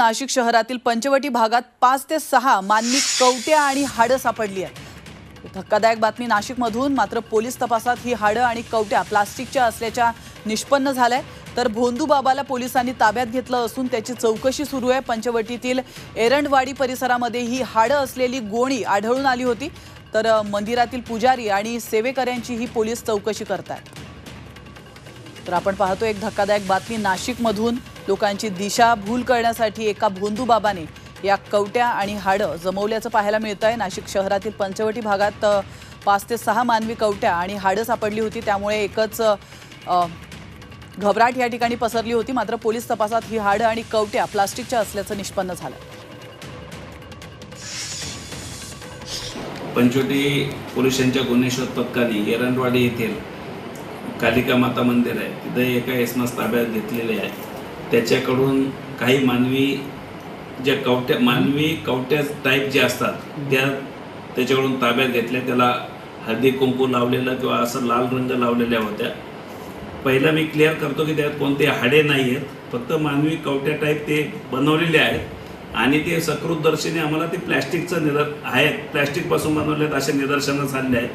नाशिक शहरातील पंचवटी भागात पाच ते सहा मानवी कवट्या आणि हाडं सापडली आहेत. धक्कादायक बातमी नाशिकमधून मात्र पोलीस तपासात ही हाडं आणि कवट्या प्लास्टिकच्या असल्याच्या निष्पन्न झाल्या तर भोंदू बाबाला पोलिसांनी ताब्यात घेतलं असून त्याची चौकशी सुरू आहे. पंचवटीतील एरंडवाडी परिसरामध्ये ही हाडं असलेली गोणी आढळून आली होती. तर मंदिरातील पुजारी आणि सेवेकऱ्यांची ही पोलीस चौकशी करतायत. तर आपण पाहतो एक धक्कादायक बातमी नाशिकमधून. लोकांची दिशाभूल करण्यासाठी एका भोंदू बाबाने या कवट्या आणि हाडं जमवल्याचं पाहायला मिळत आहे नाशिक शहरातील पंचवटी भागात पाच ते सहा मानवी कवट्या आणि हाडं सापडली होती. त्यामुळे एकच घबराट या ठिकाणी पसरली होती. मात्र पोलीस तपासात ही हाडं आणि कवट्या प्लास्टिकच्या असल्याचं निष्पन्न झालं. पंचवटी पोलिसांच्या गुन्हेश्वर पथकाने एरंडवाडी येथील कालिका माता मंदिर आहे. तिथे एका यसमास ताब्यात घेतलेले आहे. त्याच्याकडून काही मानवी ज्या कवट्या मानवी कवट्या टाईप जे असतात त्या त्याच्याकडून ताब्यात घेतल्या. त्याला हळदी कुंकू लावलेलं किंवा असं लाल रंग लावलेल्या होत्या. पहिला मी क्लिअर करतो की त्यात कोणते हाडे नाही आहेत फक्त मानवी कवट्या टाईप ते बनवलेले आहेत. आणि ते सकृतदर्शनी आम्हाला ते प्लॅस्टिकचं निदर आहेत. प्लॅस्टिकपासून बनवलेत असे निदर्शनं झाले आहेत.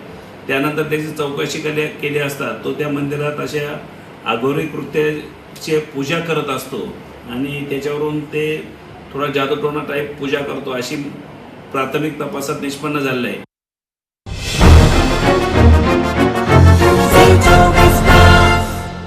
त्यानंतर त्याची चौकशी केली केली असतात तो त्या मंदिरात अशा अघोरी चे पूजा करत असतो आणि त्याच्यावरून ते थोडा जादूटोणा टाईप पूजा करतो अशी प्राथमिक तपासात निष्पन्न झालेलं आहे.